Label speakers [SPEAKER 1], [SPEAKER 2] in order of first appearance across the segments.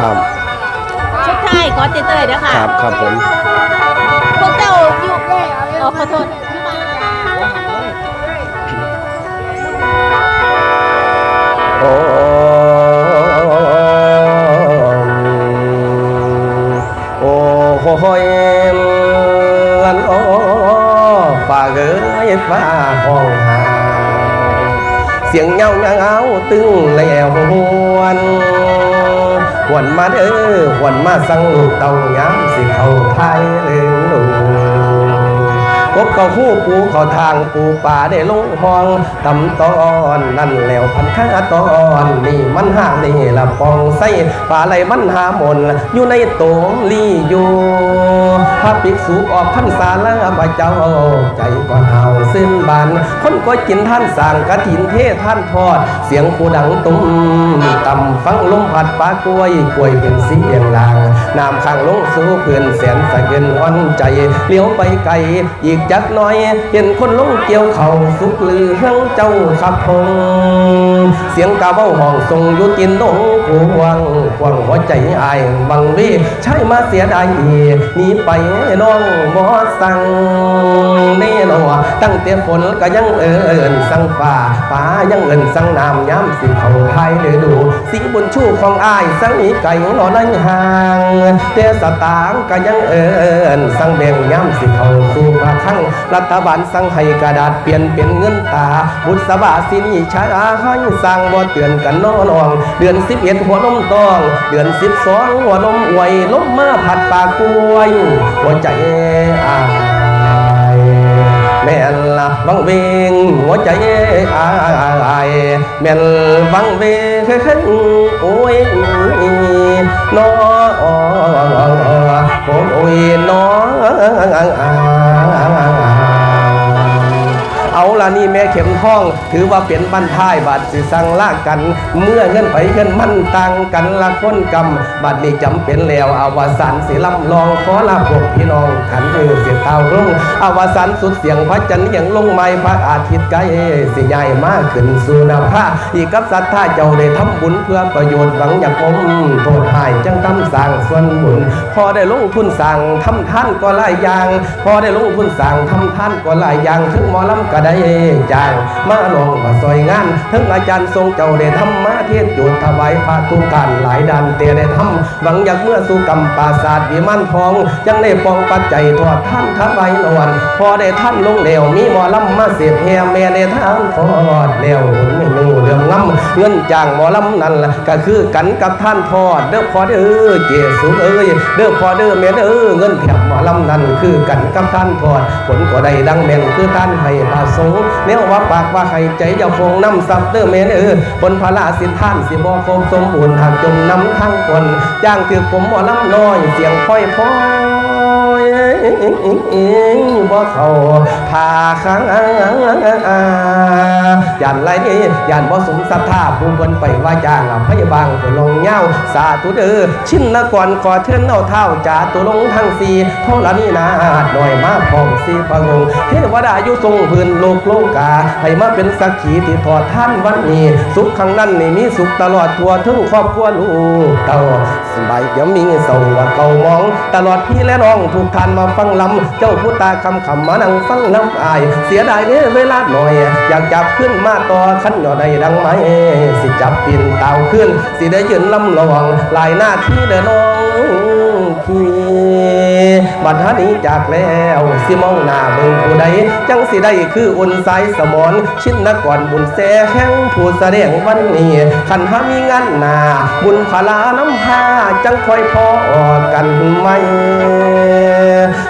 [SPEAKER 1] ครับ
[SPEAKER 2] ชุดไทยก็เต้ยๆเด้อค่ะ
[SPEAKER 1] ครับครับผม
[SPEAKER 2] พวกเจ้าอยู่อ๋อขอโทษ
[SPEAKER 1] โอ้โอ้โหยลันโอฝ่าเอ้ยฟ้าห้องหาเสียงเงาเงาตึงแล้วหวน หวนมาเด้อหวนมาสังเตายามสิเขาไทย กบก็หู้ปูเข้าทางปูป่าได้ลงห้องตำตอนนั่นแล้วพันข้าตอนนี่มันหานี่ละปองใส่ป่าไหลมันหามนอยู่ในโตงลี่อยู่พระภิกษุออกพรรษาละบาเจ้าใจก่อนเฮาสิ้นบานคนก็กินท่านสั่งกระถินเทศท่านทอด เสียงผู้ดังตุ้มต่ำฟังลมผัดปลากล้วยกล้วยเป็นเสียงลางน้ำข้างลงสู่เพื่อนแสนสะเกินอ่อนใจเลี้ยวไปไกลอีกจักหน้อย เห็นคนลงเกี่ยวเข่าสุกลือเฮืองเจ้าขับพงเสียงกาเบ้าห้องทรงอยู่กินดงผวงควงหัวใจอายบังวีใช่มาเสียดายหนีไปน้องบ่สั่งแน่นอตั้งแต่ฝนก็ยังเอินสั่งฟ้าฟ้ายังเอินสั่งน้ำย้ำสิเขาไทยเลยดูสีบุญชูของอายสั่งหนีไก่นอนนั่งห่างแต่สตางค์ก็ยังเอินสั่งแบ่งย้ำสิเขาสู่ปากข้างรัฐบาลสั่งให้กระดาษเปลี่ยนเป็นเงินตา บุษบาสินีชาให้สั่งบ่เตือนกันน้อองเดือนสิบเอ็ดหัวนมตอง เดือนสิบสองหัวนมอวยลมมาผัดปากกล้วยหัวใจอายแม่นละวังเวงหัวใจอายแม่นวังเวงโอ้ยน้อโอ้ยน้อ เอาละนี่แม่เข็มทอง ถือว่าเป็นบันท้ายบาดสิสั่งลากกัน เมื่อเงินไปเงินมันต่างกันละคนกรรมบัดนี้จำเป็นแล้วอวสานสิลำลองขอลาพวกพี่น้องขันเออเสียเต้ารุ่งอวสานสุดเสียงพระจันทร์ยังลงไม้พระอาทิตย์ไกลสิใหญ่มากขึ้นสู่นาภาอีกกับศรัทธาเจ้าได้ทำบุญเพื่อประโยชน์หวังอยากอมโทษหายจังทำ สร้างส่วนบุญพอได้ลงทุนสั่งทำท่านก็หลายอย่าง พอได้ลงทุนสั่งทำท่านก็หลายอย่างถึงหมอลำก็ได้จ้างมาลองมาซอยงานถึงอาจารย์ทรงเจ้าได้ทำมาเทศจุดถวายพระทุกการหลายดันเตได้ทำหวังอยากเมื่อสู่กรรมปราศาสตร์วิมานทองยังได้ปองปัจจัยทอดท่านทวายนวลพอได้ท่านลงเหลวมีหมอลำมาเสียบแฮแม่ได้ทางทอดแล้วหุ่นไม่นู รื่องงำเงินจ้างหมอลำนั่นล่ะก็คือกันกับท่านทอดเด้อพอเด้อเจสุเอ้ยเด้อพอเด้อแม่เด้อเงินแถบหมอลำนั่นคือกันกับท่านทอด ผลก็ได้ดังแม่นคือท่านให้พระสงฆ์แนวว่าปากว่าให้ใจเจ้าคงน้ำซับเด้อแม่เด้อบนพระลาสินท่านสิบ่ครบสมบูรณ์หากจมน้ำทั้งคนจ้างคือผมหมอลำน้อยเสียงค่อยพ้อยบ่เขาพาค้าง ยันไรนี่ยันบ่สมศรัทธาผู้คนไปว่าจ้างพยาบาลก็ลงเงาสาธุเด้อชินนกรขอเทินเอาเท้าจ่าตัวลงทั้งสี่เท่าละนี่นาหน่อยมาพองสีพระองค์เทวดาอยู่ทรงพื้นโลกโลกาให้มาเป็นสักขีที่ทอดท่านวันนี้ สุขข้างนั้นนี่มีสุขตลอดทั่วถึงครอบครัวลูกเต่า ใบายเดี๋ยวมีเสาว่าเก่ามอง ตลอดพี่และน้องทุกท่านมาฟังลำเจ้าผู้ตาคำคำมานั่งฟังลำอาย เสียดายเนี่ยเวลาหน่อย อยากจับขึ้นมาต่อขั้นหย่อใดดังไหมสิจับปินเต่าขึ้น สิได้ยืนลำลองลายหน้าที่เด้อน้องพี่ บัดหานี้จากแล้วสิมองหน้าเบิ่งผู้ใดจังสิได้คืออุ่นสายสมอนชินนก่อนบุญแสแห้งผู้แสดงวันนี้ขันหามีงานหนาบุญพลาน้ำพาจังคอยพอกันไหม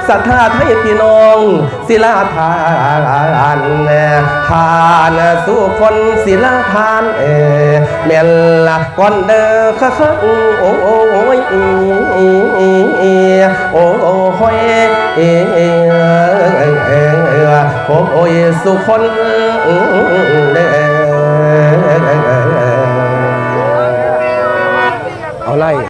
[SPEAKER 1] ศรัทธาไทยพี่น้อง ศิลาทานทานสู่คนศิลาทานเอเมลละก่อนเด้อค่ะค่ะโอ้โอ้โอ้ยอีอีอีโอ้โอ้โอ้ยเอเอเอเอเอผมโอ้ยสุคนเด้อ